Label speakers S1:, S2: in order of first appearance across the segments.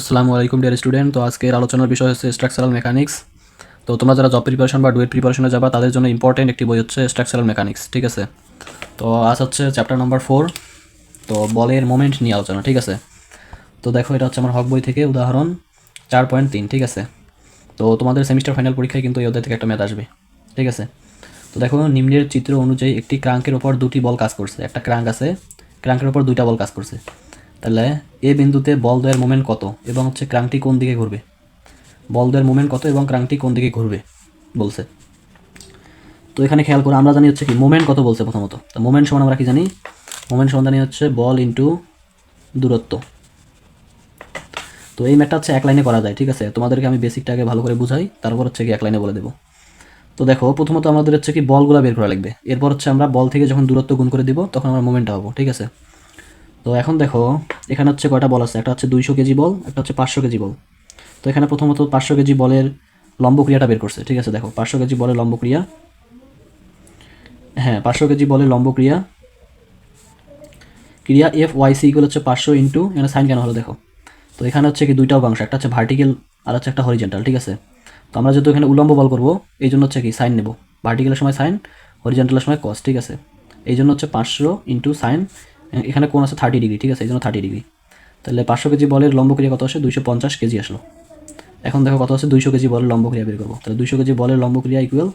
S1: আসসালামু আলাইকুম dear student তো আজকের আলোচনার বিষয় হচ্ছে স্ট্রাকচারাল মেকানিক্স তো তোমরা যারা জব প্রিপারেশন বা ডুয়েট প্রিপারেশনে যাবা, তাদের জন্য ইম্পর্টেন্ট একটি বই হচ্ছে স্ট্রাকচারাল মেকানিক্স ঠিক আছে? তো আজ হচ্ছে চ্যাপ্টার নাম্বার ফোর তো বলের মোমেন্ট নিয়ে আলোচনা, ঠিক আছে? তো দেখো, এটা হচ্ছে আমার হক বই থেকে উদাহরণ চার পয়েন্ট তিন, ঠিক আছে? তো তোমাদের সেমিস্টার ফাইনাল পরীক্ষায় কিন্তু এই অধ্যায় থেকে একটা ম্যাথ আসবে, ঠিক আছে? তো দেখো, নিম্নের চিত্র অনুযায়ী একটি ক্রাঙ্কের ওপর দুটি বল কাজ করছে। একটা ক্রাঙ্ক আছে, ক্রাঙ্কের ওপর দুইটা বল কাজ করছে। তাহলে এ বিন্দুতে বল দ্বয়ের মোমেন্ট কত এবং হচ্ছে ক্রাংটি কোন দিকে ঘুরবে? বল দ্বয়ের মোমেন্ট কত এবং ক্রাংটি কোন দিকে ঘুরবে? বলছে। তো এখানে খেয়াল করে, আমরা জানি হচ্ছে কি, মোমেন্ট কত বলছে প্রথমত। তো মোমেন্ট সমান আমরা কি জানি? মোমেন্ট সমান জানি হচ্ছে বল ইন্টু দূরত্ব। তো এই ম্যাটটা হচ্ছে এক লাইনে করা যায়, ঠিক আছে? তোমাদেরকে আমি বেসিকটাকে ভালো করে বুঝাই, তারপর হচ্ছে কি এক লাইনে বলে দেবো। তো দেখো, প্রথমত আমাদের হচ্ছে কি বলগুলো বের করা লাগবে। এরপর হচ্ছে আমরা বল থেকে যখন দূরত্ব গুণ করে দিব, তখন আমরা মোমেন্টটা হব ঠিক আছে? তো এখন দেখো, এখানে হচ্ছে কয়টা বল আছে? একটা হচ্ছে দুইশো কেজি বল, একটা হচ্ছে পাঁচশো কেজি বল। তো এখানে প্রথমত পাঁচশো কেজি বলের লম্ব ক্রিয়াটা বের করছে, ঠিক আছে? দেখো, পাঁচশো কেজি বলের লম্ব ক্রিয়া হ্যাঁ পাঁচশো কেজি বলের লম্ব ক্রিয়া ক্রিয়া এফ ওয়াই সি ইকুয়াল হচ্ছে পাঁচশো ইন্টু, এখানে সাইন কেন হলো দেখো? তো এখানে হচ্ছে কি দুইটা অংশ একটা হচ্ছে ভার্টিক্যাল আর হচ্ছে একটা হরিজেন্টাল ঠিক আছে? তো আমরা যেহেতু এখানে উলম্ব বল করব, এই জন্য হচ্ছে কি সাইন নেব। ভার্টিক্যালের সময় সাইন হরিজেন্টালের সময় কস ঠিক আছে? এই জন্য হচ্ছে পাঁচশো ইন্টু সাইন এখানে কোন আছে থার্টি ডিগ্রি ঠিক আছে? এই জন্য থার্টি ডিগ্রি তাহলে পাঁচশো কেজি বলের লম্ব ক্রিয়া কত আসে? দুইশো পঞ্চাশ কেজি আসলো। এখন দেখো কত আছে দুইশো কেজি বলের লম্ব ক্রিয়া বের করব। তাহলে দুইশো কেজি বলের লম্ব ক্রিয়া ইকুয়াল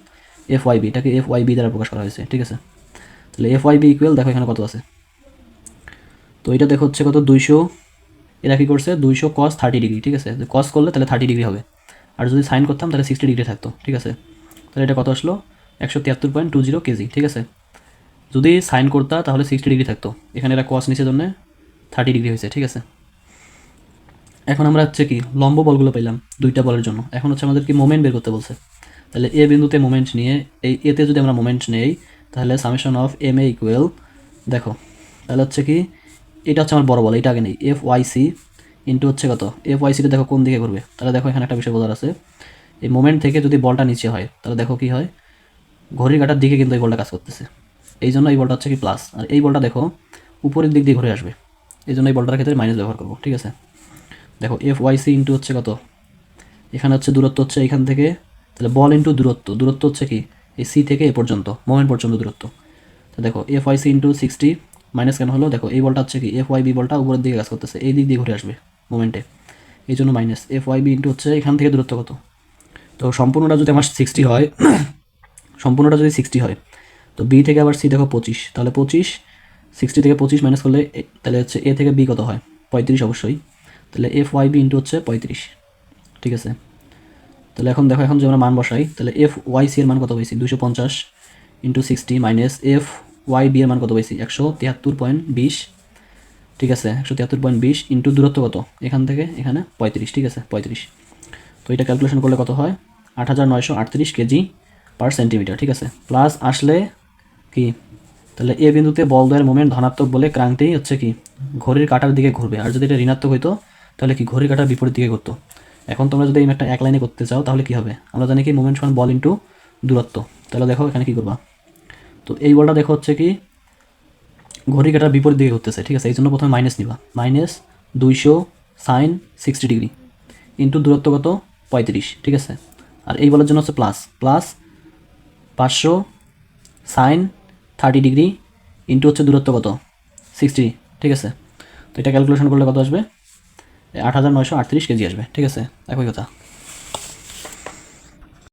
S1: এফ ওয়াই বি এটাকে এফ ওয়াই বি দ্বারা প্রকাশ করা হয়েছে, ঠিক আছে? তাহলে এফ ওয়াই বি ইকুয়াল দেখো এখানে কত আছে। তো এটা দেখো হচ্ছে কত? দুইশো, এরা কী করছে? দুইশো কস থার্টি ডিগ্রি ঠিক আছে? কস করলে তাহলে থার্টি ডিগ্রি হবে। আর যদি সাইন করতাম তাহলে সিক্সটি ডিগ্রি থাকতো, ঠিক আছে? তাহলে এটা কত আসলো? একশো তিয়াত্তর পয়েন্ট টু জিরো কেজি, ঠিক আছে? যদি সাইন করতা, তাহলে সিক্সটি ডিগ্রি থাকতো। এখানে এরা কস নিচের জন্য থার্টি ডিগ্রি হয়েছে, ঠিক আছে? এখন আমরা হচ্ছে কি, লম্ব বলগুলো পেলাম দুইটা বলের জন্য। এখন হচ্ছে আমাদের কি মোমেন্ট বের করতে বলছে। তাহলে এ বিন্দুতে মোমেন্ট নিয়ে, এই এতে যদি আমরা মোমেন্ট নেই, তাহলে summation of M A equal দেখো, তাহলে হচ্ছে কি, এটা হচ্ছে আমার বড় বল, এটা আগে নেই। এফ ওয়াই সি ইন্টু হচ্ছে কত? এফ ওয়াই সিটা দেখো কোন দিকে ঘুরবে। তাহলে দেখো এখানে একটা বিষয় বোঝার আছে। এই মোমেন্ট থেকে যদি বলটা নিচে হয়, তাহলে দেখো কি হয়, ঘড়ির কাটার দিকে কিন্তু এই বলটা কাজ করতেছে। এই জন্য এই বলটা হচ্ছে কি প্লাস আর এই বলটা দেখো, উপরের দিক দিয়ে ঘুরে আসবে। এই জন্য এই বলটার ক্ষেত্রে মাইনাস ব্যবহার করব, ঠিক আছে? দেখো এফ ওয়াই সি ইন্টু হচ্ছে কত? এখানে হচ্ছে দূরত্ব হচ্ছে এখান থেকে, তাহলে বল ইন্টু দূরত্ব। দূরত্ব হচ্ছে কি? এই সি থেকে এ পর্যন্ত মোমেন্ট পর্যন্ত দূরত্ব। তো দেখো F Y C into sixty minus কেন হলো? দেখো, এই বলটা হচ্ছে কি এফ ওয়াই বি বলটা উপরের দিকে কাজ করতেছে, এই দিক দিয়ে ঘুরে আসবে মোমেন্টে এই জন্য minus F Y B into হচ্ছে এখান থেকে দূরত্ব কত? তো সম্পূর্ণটা যদি আমার সিক্সটি হয়, সম্পূর্ণটা যদি সিক্সটি হয় তো বি থেকে আবার সি দেখো পঁচিশ। তাহলে পঁচিশ সিক্সটি থেকে পঁচিশ মাইনাস করলে তাহলে হচ্ছে এ থেকে বি কত হয়? পঁয়ত্রিশ অবশ্যই। তাহলে এফ ওয়াই বি ইন্টু হচ্ছে পঁয়ত্রিশ। ঠিক আছে? তাহলে এখন দেখো, এখন যদি আমরা মান বসাই, তাহলে এফ ওয়াই সি এর মান কত পাইছি? দুশো পঞ্চাশ into sixty minus F Y B এর মান কত পাইছি? একশো তিয়াত্তর পয়েন্ট বিশ। ঠিক আছে? একশো তিয়াত্তর পয়েন্ট বিশ ইন্টু দূরত্ব কত? এখান থেকে, এখানে পঁয়ত্রিশ। ঠিক আছে? পঁয়ত্রিশ। তো এটা ক্যালকুলেশন করলে কত হয়? আট হাজার নয়শো আটত্রিশ কেজি পার সেন্টিমিটার ঠিক আছে? প্লাস আসলে কি? তাহলে এ বিন্দুতে বল দ্বয়ের মোমেন্ট ধনাত্মক বলে ক্রান্তি হচ্ছে কি? ঘড়ির কাটার দিকে ঘুরবে। আর যদি এটা ঋণাত্মক হইতো, তাহলে কি ঘড়ির কাটার বিপরীত দিকে ঘুরতো? এখন তোমরা যদি এই ম্যাটটা এক লাইনে করতে চাও, তাহলে কি হবে? আমরা জানি কি মোমেন্ট সমান বল ইন্টু দূরত্ব। তাহলে দেখো এখানে কি করবা? তো এই বলটা দেখো হচ্ছে কি ঘড়ি কাটার বিপরীত দিকে ঘুরতেছে, ঠিক আছে? এই জন্য প্রথমে মাইনাস নিবা। মাইনাস দুইশো সাইন সিক্সটি ডিগ্রি ইন্টু দূরত্ব কত? পঁয়ত্রিশ, ঠিক আছে? আর এই বলার জন্য হচ্ছে প্লাস প্লাস পাঁচশো সাইন থার্টি ডিগ্রি ইন্টু হচ্ছে দূরত্ব কত? সিক্সটি ঠিক আছে? তো এটা ক্যালকুলেশন করলে কত আসবে? আট হাজার নয়শো আটত্রিশ কেজি আসবে, ঠিক আছে? একই কথা।